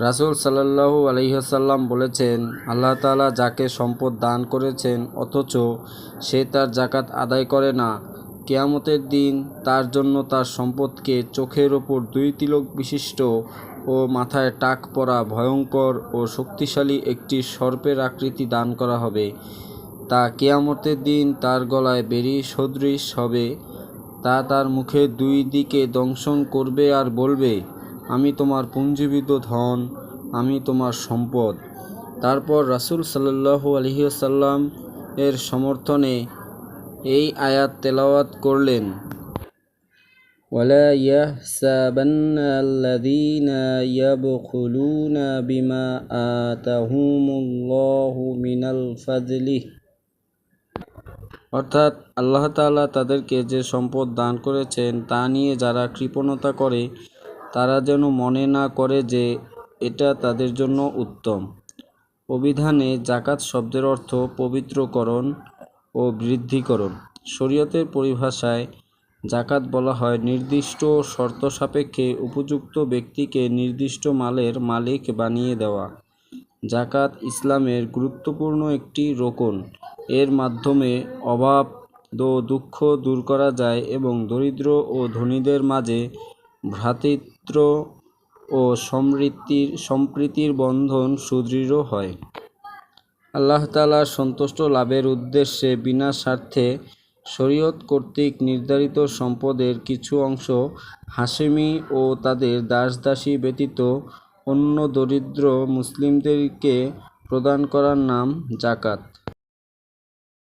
রাসূল সাল্লাল্লাহু আলাইহাল্লাম বলেছেন, আল্লাহ তাআলা যাকে সম্পদ দান করেছেন, অথচ সে তার জাকাত আদায় করে না। কেয়ামতের দিন তার জন্য তার সম্পদকে চোখের ওপর দুই তিলক বিশিষ্ট ও মাথায় টাক পরা ভয়ঙ্কর ও শক্তিশালী একটি সর্পের আকৃতি দান করা হবে। তা কেয়ামতের দিন তার গলায় বেরি সদৃশ হবে। তা তার মুখে দুই দিকে দংশন করবে আর বলবে আমি তোমার পুঞ্জীবিত ধন আমি তোমার সম্পদ তারপর রাসূল সাল্লাল্লাহু আলাইহি ওয়াসাল্লাম এর সমর্থনে এই আয়াত তেলাওয়াত করলেন ولا يحسبن الذين يبخلون بما آتاهم الله من الفضل অর্থাৎ আল্লাহ তাআলা তাদেরকে যে সম্পদ দান করেছেন তা নিয়ে যারা কৃপণতা করে তারা যেন মনে না করে যে এটা তাদের জন্য উত্তম। অভিধানে জাকাত শব্দের অর্থ পবিত্রকরণ ও বৃদ্ধিকরণ। শরীয়তের পরিভাষায় জাকাত বলা হয় নির্দিষ্ট শর্ত সাপেক্ষে উপযুক্ত ব্যক্তিকে নির্দিষ্ট মালের মালিক বানিয়ে দেওয়া। জাকাত ইসলামের গুরুত্বপূর্ণ একটি রোকন। এর মাধ্যমে অভাব ও দুঃখ দূর করা যায় এবং দরিদ্র ও ধনীদের মাঝে ভ্রাতৃত্ব ও সমৃদ্ধির সম্প্রীতির বন্ধন সুদৃঢ় হয়। আল্লাহ তাআলার সন্তুষ্ট লাভের উদ্দেশ্যে বিনা স্বার্থে শরীয়ত কর্তৃক নির্ধারিত সম্পদের কিছু অংশ হাশেমি ও তাদের দাসদাসী ব্যতীত অন্য দরিদ্র মুসলিমদেরকে প্রদান করার নাম জাকাত।